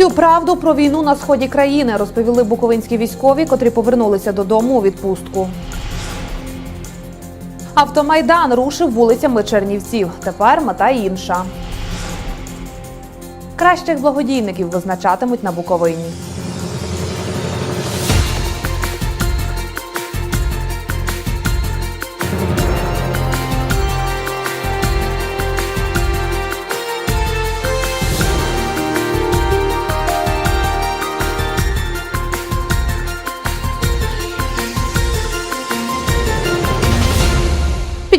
Всю правду про війну на сході країни розповіли буковинські військові, котрі повернулися додому у відпустку. Автомайдан рушив вулицями Чернівців. Тепер мета інша. Кращих благодійників визначатимуть на Буковині.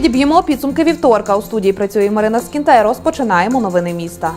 Підіб'ємо підсумки вівторка. У студії працює Марина Скінта розпочинаємо новини міста.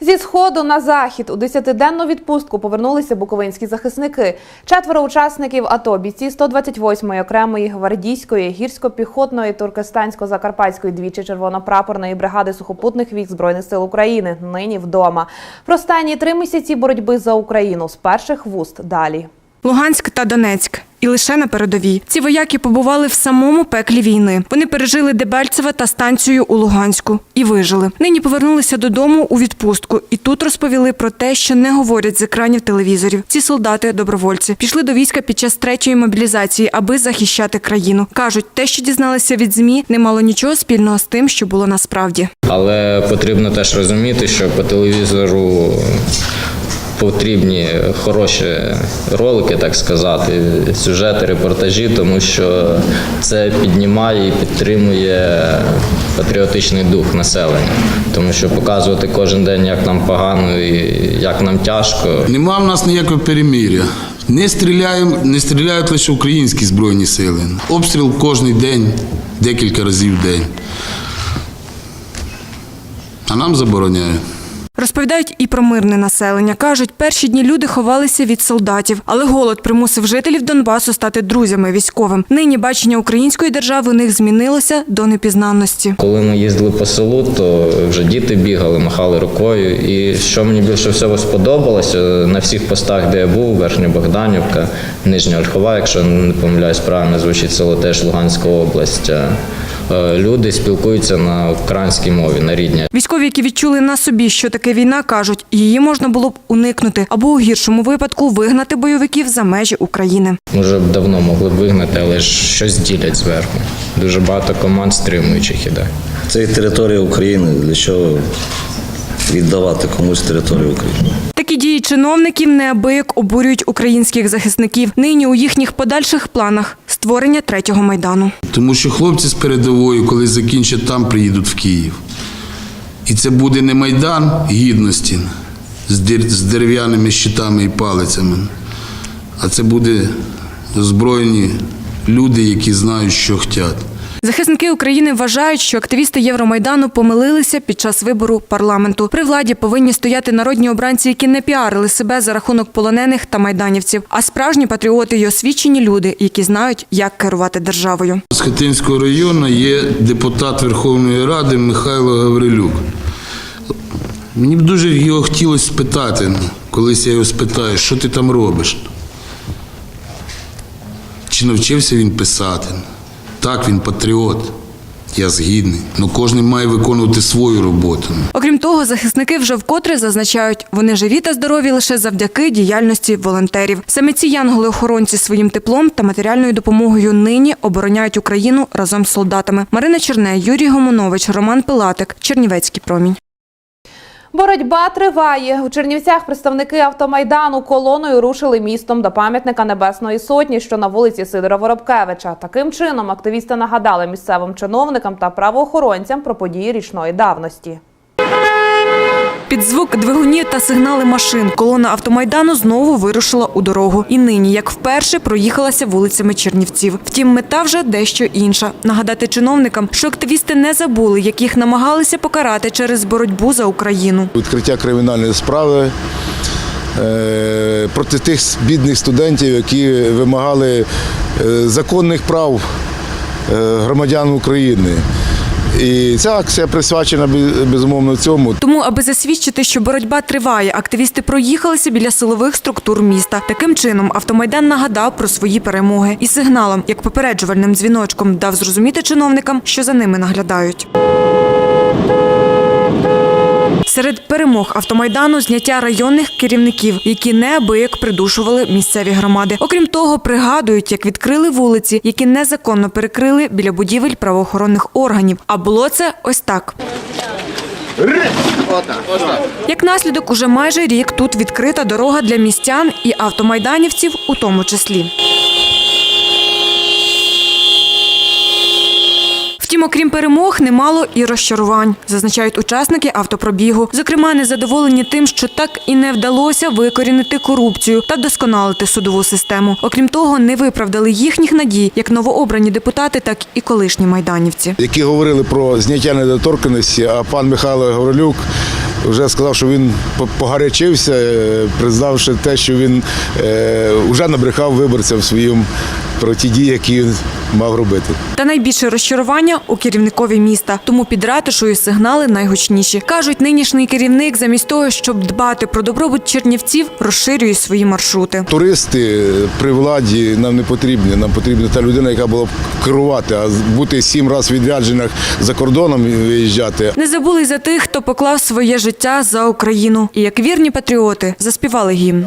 Зі сходу на захід у десятиденну відпустку повернулися буковинські захисники. Четверо учасників АТО, бійці 128-ї окремої гвардійської, гірсько-піхотної, туркестансько-закарпатської двічі червонопрапорної бригади сухопутних військ збройних сил України. Нині вдома. Про останні три місяці боротьби за Україну з перших вуст далі. Луганськ та Донецьк. І лише на передовій. Ці вояки побували в самому пеклі війни. Вони пережили Дебальцеве та станцію у Луганську і вижили. Нині повернулися додому у відпустку. І тут розповіли про те, що не говорять з екранів телевізорів. Ці солдати, добровольці, пішли до війська під час третьої мобілізації, аби захищати країну. кажуть, те, що дізналися від змі, не мало нічого спільного з тим, що було насправді. Але потрібно теж розуміти, що по телевізору потрібні хороші ролики, так сказати, сюжети, репортажі, тому що це піднімає і підтримує патріотичний дух населення. Тому що показувати кожен день, як нам погано і як нам тяжко, Нема в нас ніякого перемир'я. Не стріляємо, не стріляють лише українські збройні сили. Обстріл кожен день, декілька разів в день. А нам забороняють. Розповідають і про мирне населення. Кажуть, перші дні люди ховалися від солдатів, але голод примусив жителів Донбасу стати друзями військовим. Нині бачення української держави у них змінилося до непізнанності. Коли ми їздили по селу, то вже діти бігали, махали рукою. І що мені більше всього сподобалося, на всіх постах, де я був, Верхня Богданівка, Нижня Ольхова, якщо не помиляюсь, правильно звучить село теж Луганська область. Е, Люди спілкуються на українській мові, на рідній. Військові, які відчули на собі, що таке війна, кажуть, її можна було б уникнути або у гіршому випадку вигнати бойовиків за межі України. Може б давно могли б вигнати, але ж щось ділять зверху. Дуже багато команд стримуючих іде. Це і територія України. Для чого віддавати комусь територію України? Такі дії чиновників неабияк обурюють українських захисників. Нині у їхніх подальших планах створення третього майдану. Тому що хлопці з передової, коли закінчать там, приїдуть в Київ. І це буде не майдан гідності з дерев'яними щитами і палицями, а це буде озброєні люди, які знають, що хочуть. Захисники України вважають, що активісти Євромайдану помилилися під час вибору парламенту. При владі повинні стояти народні обранці, які не піарили себе за рахунок полонених та майданівців, а справжні патріоти й освічені люди, які знають, як керувати державою. З Хатинського району є депутат Верховної Ради Михайло Гаврилюк. Мені б дуже його хотілося спитати, колись я його спитаю, що ти там робиш? Чи навчився він писати? Так, він патріот. Я згідний. але кожен має виконувати свою роботу. Окрім того, захисники вже вкотре зазначають, вони живі та здорові лише завдяки діяльності волонтерів. Саме ці янголи-охоронці своїм теплом та матеріальною допомогою нині обороняють Україну разом з солдатами. Марина Черне, Юрій Гомонович, Роман Пилатик, Чернівецький промінь. Боротьба триває. У Чернівцях представники автомайдану колоною рушили містом до пам'ятника Небесної Сотні, що на вулиці Сидора Воробкевича. Таким чином активісти нагадали місцевим чиновникам та правоохоронцям про події річної давності. Під звук двигунів та сигнали машин колона автомайдану знову вирушила у дорогу. І нині, як вперше, проїхалася вулицями Чернівців. Втім, мета вже дещо інша. Нагадати чиновникам, що активісти не забули, як їх намагалися покарати через боротьбу за Україну. відкриття кримінальної справи е, проти тих бідних студентів, які вимагали е, законних прав е, громадян України. І ця акція присвячена бе- безумовно цьому. Тому, аби засвідчити, що боротьба триває, активісти проїхалися біля силових структур міста. Таким чином, автомайдан нагадав про свої перемоги і сигналом, як попереджувальним дзвіночком, дав зрозуміти чиновникам, що за ними наглядають. Серед перемог автомайдану зняття районних керівників, які неабияк придушували місцеві громади. Окрім того, пригадують, як відкрили вулиці, які незаконно перекрили біля будівель правоохоронних органів. А було це ось так. Як наслідок, уже майже рік тут відкрита дорога для містян і автомайданівців у тому числі. Втім, окрім перемог, немало і розчарувань, зазначають учасники автопробігу. Зокрема, незадоволені тим, що так і не вдалося викорінити корупцію та вдосконалити судову систему. Окрім того, не виправдали їхніх надій як новообрані депутати, так і колишні майданівці. Які говорили про зняття недоторканості, а пан Михайло Гаврилюк вже сказав, що він погарячився, е, признавши те, що він е, вже набрехав виборцям своїм про ті дії, які мав робити. Та найбільше розчарування у керівникові міста. Тому під ратушою сигнали найгучніші. Кажуть, нинішній керівник замість того, щоб дбати про добробут чернівців, розширює свої маршрути. Туристи при владі нам не потрібні. Нам потрібна та людина, яка була б керувати, а бути сім разів відряджених за кордоном і виїжджати. Не забули й за тих, хто поклав своє життя за Україну. І як вірні патріоти заспівали гімн.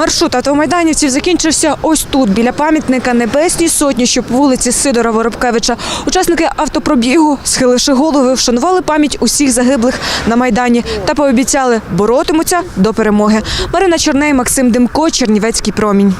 Маршрут автомайданівців закінчився ось тут, біля пам'ятника Небесній Сотні, що по вулиці Сидора Воробкевича. Учасники автопробігу, схиливши голови, вшанували пам'ять усіх загиблих на Майдані та пообіцяли боротимуться до перемоги. Марина Чорней, Максим Демко, Чернівецький промінь.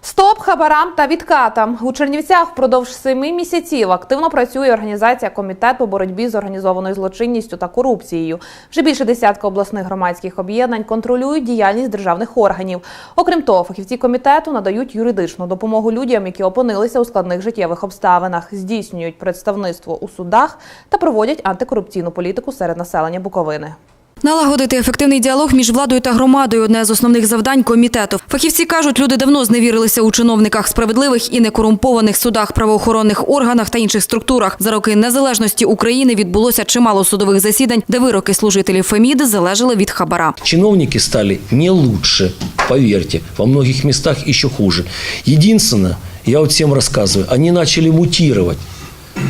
Стоп хабарам та відкатам у Чернівцях впродовж семи місяців активно працює організація Комітет по боротьбі з організованою злочинністю та корупцією. Вже більше десятка обласних громадських об'єднань контролюють діяльність державних органів. Окрім того, фахівці комітету надають юридичну допомогу людям, які опинилися у складних життєвих обставинах, здійснюють представництво у судах та проводять антикорупційну політику серед населення Буковини. Налагодити ефективний діалог між владою та громадою одне з основних завдань комітету. Фахівці кажуть, люди давно зневірилися у чиновниках справедливих і некорумпованих судах, правоохоронних органах та інших структурах. За роки незалежності України відбулося чимало судових засідань, де вироки служителів Феміди залежали від хабара. Чиновники стали не лучше, поверьте, во многих местах еще хуже. Единственное, я вот всем рассказываю, они начали мутировать.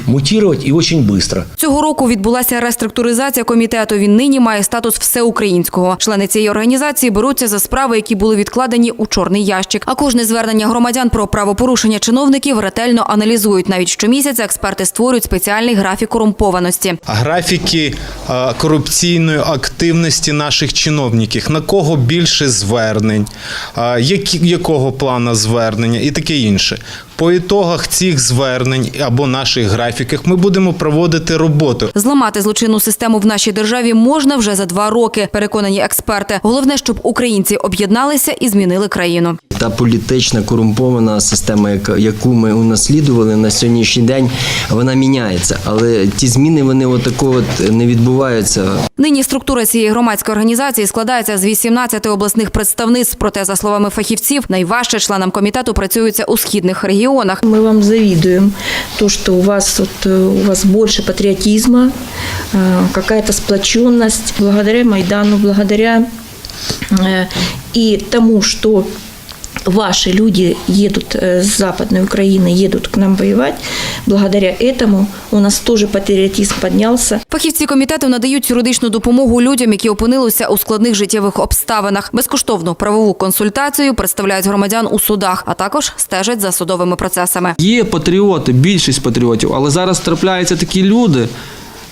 Мутировать и очень быстро. Цього року відбулася реструктуризація комітету. Він нині має статус всеукраїнського. Члени цієї організації беруться за справи, які були відкладені у чорний ящик. А кожне звернення громадян про правопорушення чиновників ретельно аналізують. Навіть щомісяця експерти створюють спеціальний графік корумпованості. графіки корупційної активності наших чиновників, на кого більше звернень, якого плану звернення і таке інше. По ітогах цих звернень або наших графіках ми будемо проводити роботу. Зламати злочинну систему в нашій державі можна вже за два роки. Переконані експерти. Головне, щоб українці об'єдналися і змінили країну. Та політична корумпована система, яка- яку ми унаслідували на сьогоднішній день, вона міняється. Але ті зміни вони отако от не відбуваються. Нині структура цієї громадської організації складається з 18 обласних представництв. Проте, за словами фахівців, найважче членам комітету працюється у східних регіонах Мы вам завидуем то, что у вас вот, э, у вас больше патриотизма, э, какая-то сплоченность. Благодаря Майдану, благодаря э, и тому, что ваши люди едут э, с Западной Украины, едут к нам воевать, благодаря этому у нас тоже патриотизм поднялся. Фахівці комітету надають юридичну допомогу людям, які опинилися у складних життєвих обставинах. Безкоштовну правову консультацію представляють громадян у судах, а також стежать за судовими процесами. Є патріоти, більшість патріотів, але зараз трапляються такі люди,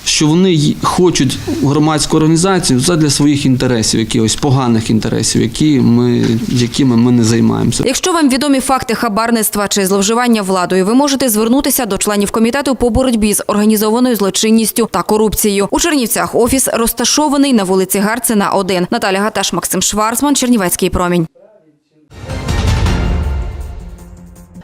що вони хочуть громадську організацію задля своїх інтересів, якихось поганих інтересів, які ми, якими ми не займаємося. Якщо вам відомі факти хабарництва чи зловживання владою, ви можете звернутися до членів комітету по боротьбі з організованою злочинністю та корупцією. У Чернівцях офіс розташований на вулиці Гарцина, 1. Наталя Гаташ, Максим Шварцман, Чернівецький промінь.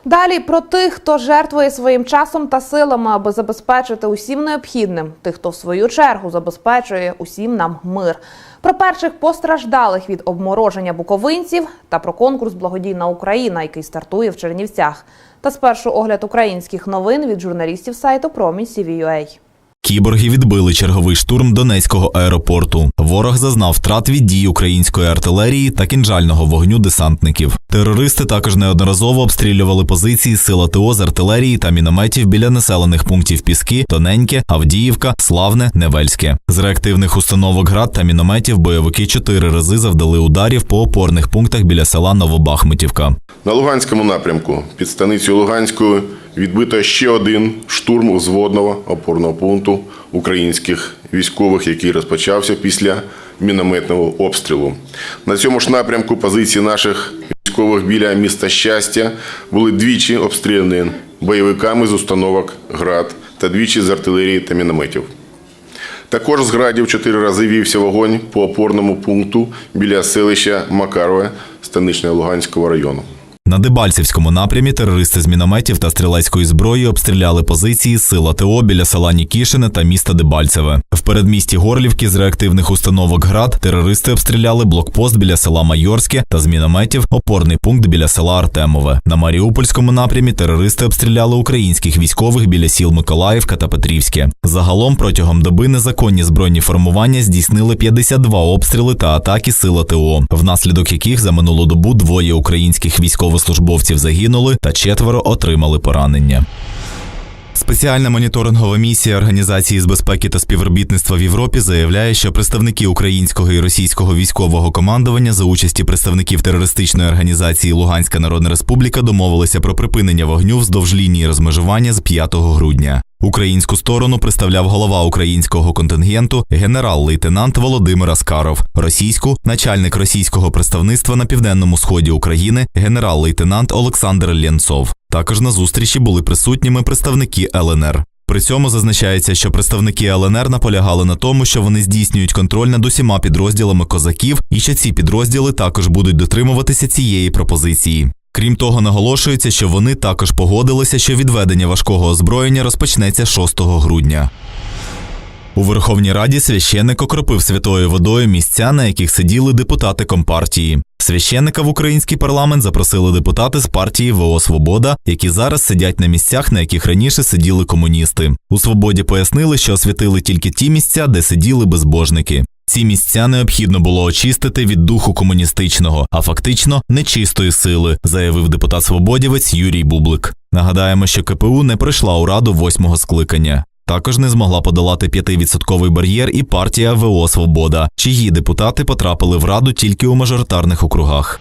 Далі про тих, хто жертвує своїм часом та силами, аби забезпечити усім необхідним, тих, хто в свою чергу забезпечує усім нам мир. Про перших постраждалих від обмороження буковинців та про конкурс Благодійна Україна, який стартує в Чернівцях. Та спершу огляд українських новин від журналістів сайту Промінь CVUA. Кіборги відбили черговий штурм Донецького аеропорту. Ворог зазнав втрат від дій української артилерії та кінжального вогню десантників. Терористи також неодноразово обстрілювали позиції сил АТО з артилерії та мінометів біля населених пунктів Піски, Тоненьке, Авдіївка, Славне, Невельське. З реактивних установок град та мінометів бойовики чотири рази завдали ударів по опорних пунктах біля села Новобахмутівка. На Луганському напрямку під станицею Луганською відбито ще один штурм взводного опорного пункту українських військових, який розпочався після мінометного обстрілу. На цьому ж напрямку позиції наших військових біля міста Щастя були двічі обстріляні бойовиками з установок ГРАД та двічі з артилерії та мінометів. Також з градів чотири рази вівся вогонь по опорному пункту біля селища Макарове Станичного Луганського району. На Дебальцівському напрямі терористи з мінометів та стрілецької зброї обстріляли позиції сил АТО біля села Нікішине та міста Дебальцеве. Передмісті Горлівки з реактивних установок ГРАД терористи обстріляли блокпост біля села Майорське та з мінометів опорний пункт біля села Артемове. На Маріупольському напрямі терористи обстріляли українських військових біля сіл Миколаївка та Петрівське. Загалом протягом доби незаконні збройні формування здійснили 52 обстріли та атаки сил АТО, внаслідок яких за минулу добу двоє українських військовослужбовців загинули та четверо отримали поранення. Спеціальна моніторингова місія Організації з безпеки та співробітництва в Європі заявляє, що представники українського і російського військового командування за участі представників терористичної організації Луганська Народна Республіка домовилися про припинення вогню вздовж лінії розмежування з 5 грудня. Українську сторону представляв голова українського контингенту генерал-лейтенант Володимир Аскаров, російську начальник російського представництва на південному сході України генерал-лейтенант Олександр Лєнцов. Також на зустрічі були присутніми представники ЛНР. При цьому зазначається, що представники ЛНР наполягали на тому, що вони здійснюють контроль над усіма підрозділами козаків, і що ці підрозділи також будуть дотримуватися цієї пропозиції. Крім того, наголошується, що вони також погодилися, що відведення важкого озброєння розпочнеться 6 грудня. У Верховній Раді священник окропив святою водою місця, на яких сиділи депутати Компартії. Священника в український парламент запросили депутати з партії ВО Свобода, які зараз сидять на місцях, на яких раніше сиділи комуністи. У свободі пояснили, що освятили тільки ті місця, де сиділи безбожники. Ці місця необхідно було очистити від духу комуністичного, а фактично нечистої сили, заявив депутат свободівець Юрій Бублик. Нагадаємо, що КПУ не прийшла у раду восьмого скликання. Також не змогла подолати 5-відсотковий бар'єр і партія ВО Свобода, чиї депутати потрапили в раду тільки у мажоритарних округах.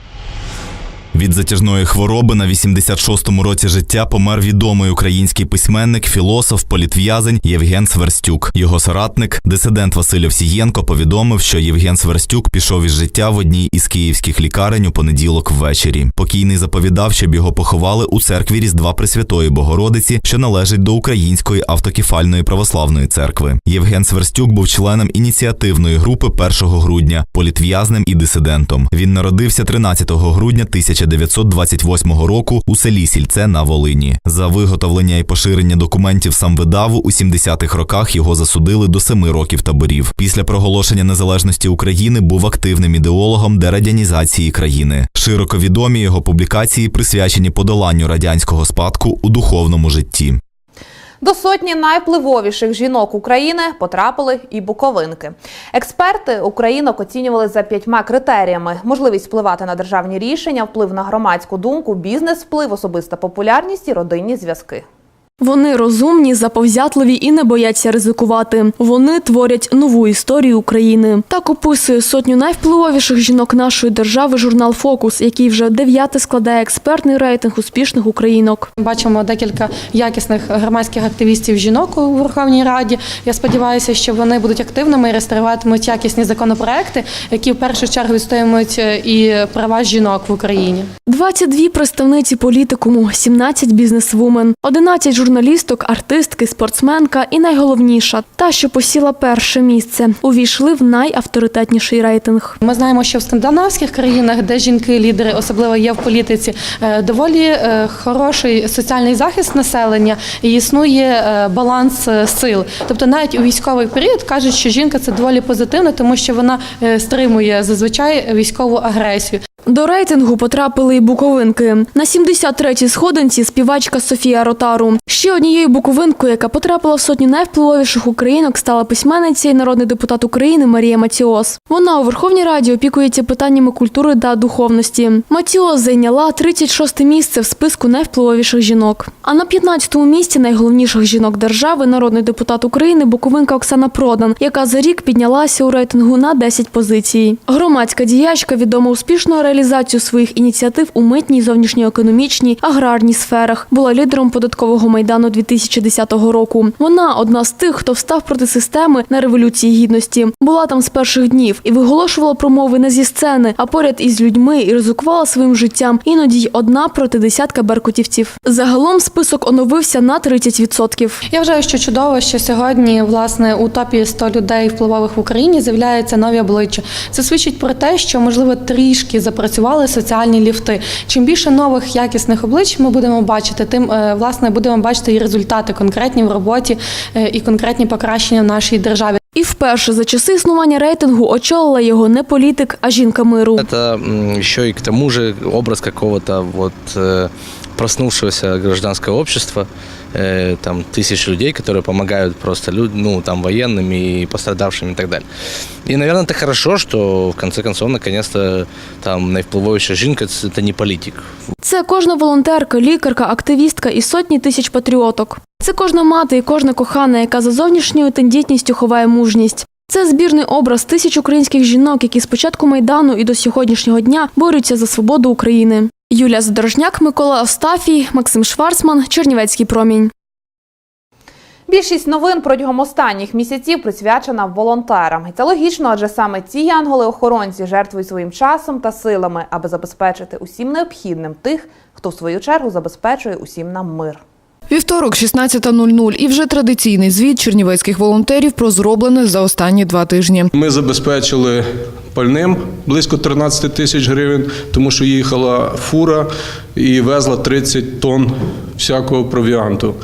Від затяжної хвороби на 86-му році життя помер відомий український письменник, філософ, політв'язень Євген Сверстюк. Його соратник, дисидент Василь Овсієнко, повідомив, що Євген Сверстюк пішов із життя в одній із київських лікарень у понеділок ввечері. Покійний заповідав, щоб його поховали у церкві Різдва Пресвятої Богородиці, що належить до Української автокефальної православної церкви. Євген Сверстюк був членом ініціативної групи 1 грудня, політв'язнем і дисидентом. Він народився 13 грудня 1928 року у селі Сільце на Волині. За виготовлення і поширення документів сам видаву у 70-х роках його засудили до семи років таборів. Після проголошення незалежності України був активним ідеологом дерадянізації країни. Широко відомі його публікації присвячені подоланню радянського спадку у духовному житті. До сотні найвпливовіших жінок України потрапили і буковинки. Експерти українок оцінювали за п'ятьма критеріями: можливість впливати на державні рішення, вплив на громадську думку, бізнес-вплив, особиста популярність і родинні зв'язки. Вони розумні, заповзятливі і не бояться ризикувати. Вони творять нову історію України. Так описує сотню найвпливовіших жінок нашої держави журнал Фокус, який вже дев'яте складає експертний рейтинг успішних українок. Бачимо декілька якісних громадських активістів жінок у Верховній Раді. Я сподіваюся, що вони будуть активними і реєструватимуть якісні законопроекти, які в першу чергу відстоюють і права жінок в Україні. 22 представниці політикуму, 17 бізнесвумен, 11 журналісток, артистки, спортсменка і найголовніша та, що посіла перше місце, увійшли в найавторитетніший рейтинг. Ми знаємо, що в скандинавських країнах, де жінки-лідери, особливо є в політиці, е, доволі е, хороший соціальний захист населення і існує е, баланс сил. Тобто, навіть у військовий період кажуть, що жінка це доволі позитивно, тому що вона стримує зазвичай військову агресію. До рейтингу потрапили і буковинки. На 73-й сходинці співачка Софія Ротару. Ще однією буковинкою, яка потрапила в сотню найвпливовіших українок, стала письменниця і народний депутат України Марія Маціос. Вона у Верховній Раді опікується питаннями культури та духовності. Маціос зайняла 36-те місце в списку найвпливовіших жінок. А на 15-му місці найголовніших жінок держави народний депутат України буковинка Оксана Продан, яка за рік піднялася у рейтингу на 10 позицій. Громадська діячка відома успішною реалізацією своїх ініціатив у митній, зовнішньоекономічній, аграрній сферах. Була лідером податкового майдану 2010 року. Вона одна з тих, хто встав проти системи на революції гідності. Була там з перших днів і виголошувала промови не зі сцени, а поряд із людьми і ризикувала своїм життям. Іноді й одна проти десятка беркутівців. Загалом список оновився на 30%. Я вважаю, що чудово, що сьогодні власне у топі 100 людей впливових в Україні з'являються нові обличчя. Це свідчить про те, що можливо трішки запрацювали соціальні ліфти. Чим більше нових якісних облич ми будемо бачити, тим е, власне будемо бачити і результати конкретні в роботі е, і конкретні покращення в нашій державі. І вперше за часи існування рейтингу очолила його не політик, а жінка миру. Це ще й к тому же образ какого-то вот э, проснувшегося гражданского общества, э, там тысяч людей, которые помогают просто люд, ну там военным и пострадавшим и так далее. И, наверное, это хорошо, что в конце концов наконец-то там найвпливовіша жінка це це не політик. Це кожна волонтерка, лікарка, активістка і сотні тисяч патріоток. Це кожна мати і кожна кохана, яка за зовнішньою тендітністю ховає мужність. Це збірний образ тисяч українських жінок, які з початку майдану і до сьогоднішнього дня борються за свободу України. Юлія Задорожняк, Микола Остафій, Максим Шварцман, Чернівецький промінь. Більшість новин протягом останніх місяців присвячена волонтерам. І це логічно, адже саме ці янголи-охоронці жертвують своїм часом та силами, аби забезпечити усім необхідним тих, хто в свою чергу забезпечує усім нам мир. Вівторок, 16.00 і вже традиційний звіт чернівецьких волонтерів про зроблене за останні два тижні. Ми забезпечили пальним близько 13 тисяч гривень, тому що їхала фура і везла 30 тонн всякого провіанту.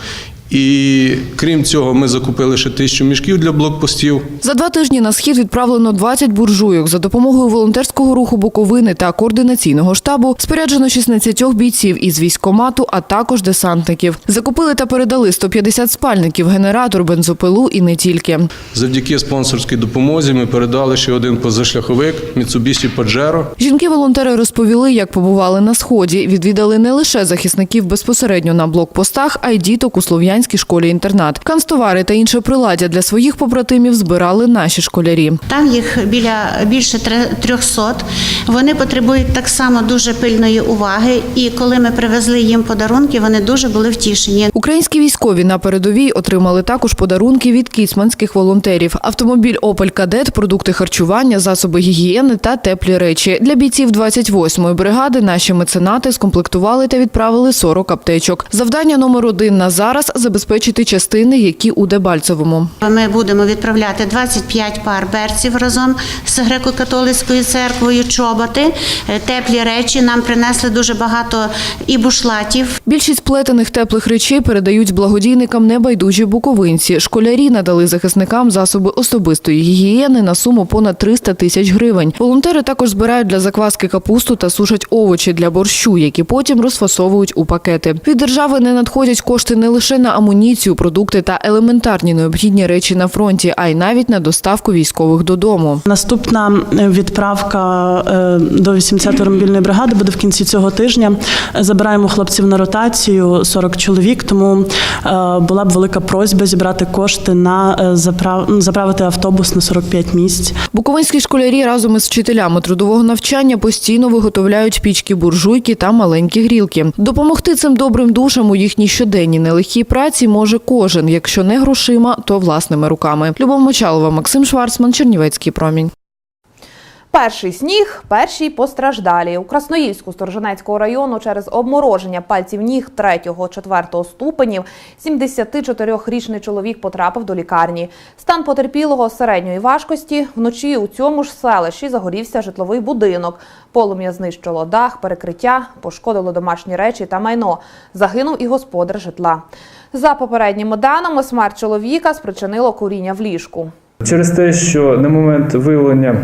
І крім цього, ми закупили ще тисячу мішків для блокпостів. За два тижні на схід відправлено 20 буржуйок. За допомогою волонтерського руху Буковини та координаційного штабу споряджено 16 бійців із військкомату, а також десантників. Закупили та передали 150 спальників, генератор, бензопилу і не тільки. Завдяки спонсорській допомозі ми передали ще один позашляховик Mitsubishi Pajero. Жінки-волонтери розповіли, як побували на сході. Відвідали не лише захисників безпосередньо на блокпостах, а й діток у слов'янській школі-інтернат. Канцтовари та інше приладдя для своїх побратимів збирали наші школярі. Там їх біля більше тре- 300. Вони потребують так само дуже пильної уваги. І коли ми привезли їм подарунки, вони дуже були втішені. Українські військові на передовій отримали також подарунки від кіцманських волонтерів: автомобіль Опель Кадет, продукти харчування, засоби гігієни та теплі речі. Для бійців 28-ї бригади наші меценати скомплектували та відправили 40 аптечок. Завдання номер один на зараз забезпечити частини, які у Дебальцевому. Ми будемо відправляти 25 пар берців разом з греко-католицькою церквою, чоботи, е, теплі речі. Нам принесли дуже багато і бушлатів. Більшість плетених теплих речей передають благодійникам небайдужі буковинці. Школярі надали захисникам засоби особистої гігієни на суму понад 300 тисяч гривень. Волонтери також збирають для закваски капусту та сушать овочі для борщу, які потім розфасовують у пакети. Від держави не надходять кошти не лише на амуніцію, продукти та елементарні необхідні речі на фронті, а й навіть на доставку військових додому. Наступна е, відправка е, до 80-ї мобільної бригади буде в кінці цього тижня. Забираємо хлопців на ротацію 40 чоловік. Тому е, була б велика просьба зібрати кошти на заправ- заправити автобус на 45 місць. Буковинські школярі разом із вчителями трудового навчання постійно виготовляють пічки, буржуйки та маленькі грілки. Допомогти цим добрим душам у їхній щоденній нелегкій праці може кожен, якщо не грошима, то власними руками. Любов Мочалова, Максим Шварцман, Чернівецький промінь. Перший сніг, перші постраждалі. У Красноїльську Сторожинецького району через обмороження пальців ніг 3-4 ступенів 74-річний чоловік потрапив до лікарні. Стан потерпілого середньої важкості. Вночі у цьому ж селищі загорівся житловий будинок. Полум'я знищило дах, перекриття, пошкодило домашні речі та майно. Загинув і господар житла. За попередніми даними, смерть чоловіка спричинило куріння в ліжку. Через те, що на момент виявлення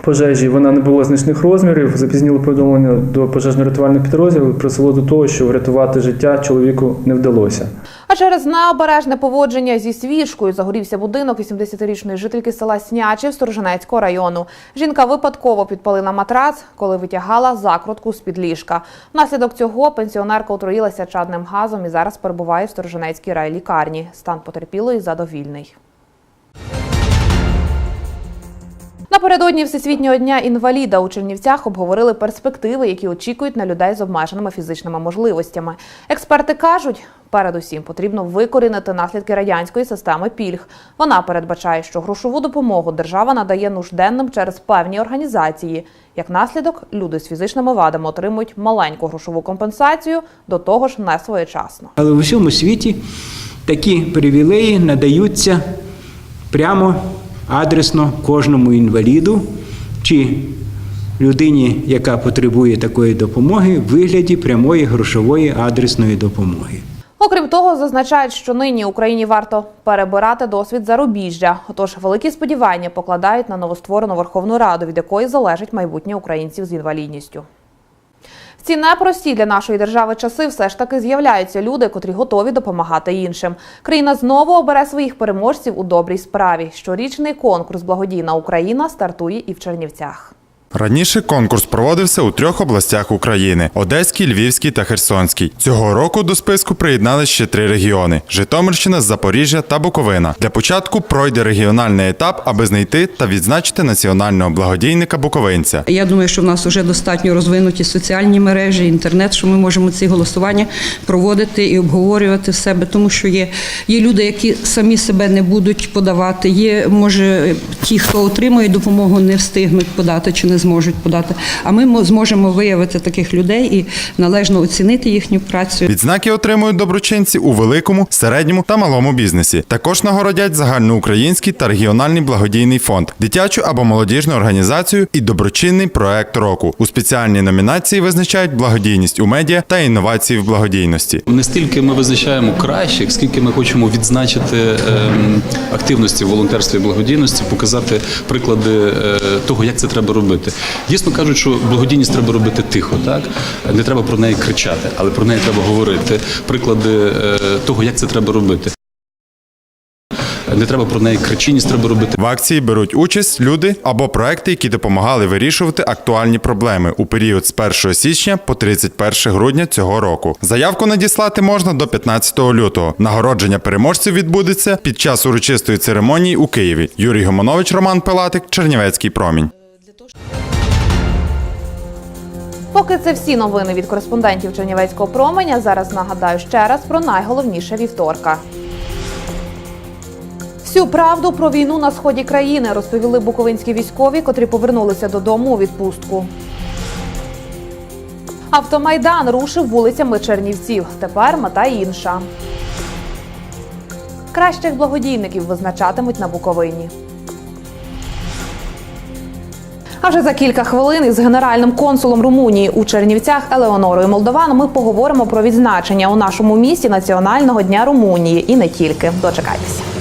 пожежі вона не була значних розмірів. запізніло повідомлення до пожежно-рятувальних підрозділів призвело до того, що врятувати життя чоловіку не вдалося. А через необережне поводження зі свіжкою загорівся будинок 80-річної жительки села Снячів Сторожинецького району. Жінка випадково підпалила матрац, коли витягала закрутку з-під ліжка. Внаслідок цього пенсіонерка отруїлася чадним газом і зараз перебуває в Сторожинецькій райлікарні. Стан потерпілої задовільний. Напередодні Всесвітнього дня інваліда у Чернівцях обговорили перспективи, які очікують на людей з обмеженими фізичними можливостями. Експерти кажуть, передусім потрібно викорінити наслідки радянської системи пільг. Вона передбачає, що грошову допомогу держава надає нужденним через певні організації. Як наслідок, люди з фізичними вадами отримують маленьку грошову компенсацію, до того ж не своєчасно. Але в усьому світі такі привілеї надаються прямо адресно кожному інваліду чи людині, яка потребує такої допомоги, в вигляді прямої грошової адресної допомоги. Окрім того, зазначають, що нині Україні варто перебирати досвід зарубіжжя. Отож, великі сподівання покладають на новостворену Верховну Раду, від якої залежить майбутнє українців з інвалідністю. В ці непрості для нашої держави часи все ж таки з'являються люди, котрі готові допомагати іншим. Країна знову обере своїх переможців у добрій справі. Щорічний конкурс Благодійна Україна стартує і в Чернівцях. Раніше конкурс проводився у трьох областях України: Одеській, Львівській та Херсонській. Цього року до списку приєднали ще три регіони: Житомирщина, Запоріжжя та Буковина. Для початку пройде регіональний етап, аби знайти та відзначити національного благодійника Буковинця. Я думаю, що в нас вже достатньо розвинуті соціальні мережі, інтернет, що ми можемо ці голосування проводити і обговорювати в себе, тому що є, є люди, які самі себе не будуть подавати. Є, може, ті, хто отримує допомогу, не встигнуть подати чи не зможуть подати. А ми мо- зможемо виявити таких людей і належно оцінити їхню працю. Відзнаки отримують доброчинці у великому, середньому та малому бізнесі. Також нагородять загальноукраїнський та регіональний благодійний фонд, дитячу або молодіжну організацію і доброчинний проект року. У спеціальній номінації визначають благодійність у медіа та інновації в благодійності. Не стільки ми визначаємо кращих, скільки ми хочемо відзначити ем, активності в волонтерстві і благодійності, показати приклади е, того, як це треба робити. Дійсно кажуть, що благодійність треба робити тихо, так не треба про неї кричати, але про неї треба говорити. Приклади е, того, як це треба робити. Не треба про неї кричинність, треба робити. В акції беруть участь люди або проекти, які допомагали вирішувати актуальні проблеми у період з 1 січня по 31 грудня цього року. Заявку надіслати можна до 15 лютого. Нагородження переможців відбудеться під час урочистої церемонії у Києві. Юрій Гомонович, Роман Пилатик, Чернівецький промінь. Поки це всі новини від кореспондентів Чернівецького променя. Зараз нагадаю ще раз про найголовніше вівторка. Всю правду про війну на сході країни розповіли буковинські військові, котрі повернулися додому у відпустку. Автомайдан рушив вулицями Чернівців. Тепер мета інша. Кращих благодійників визначатимуть на Буковині. А вже за кілька хвилин із генеральним консулом Румунії у Чернівцях Елеонорою Молдован ми поговоримо про відзначення у нашому місті Національного дня Румунії і не тільки. Дочекайтеся.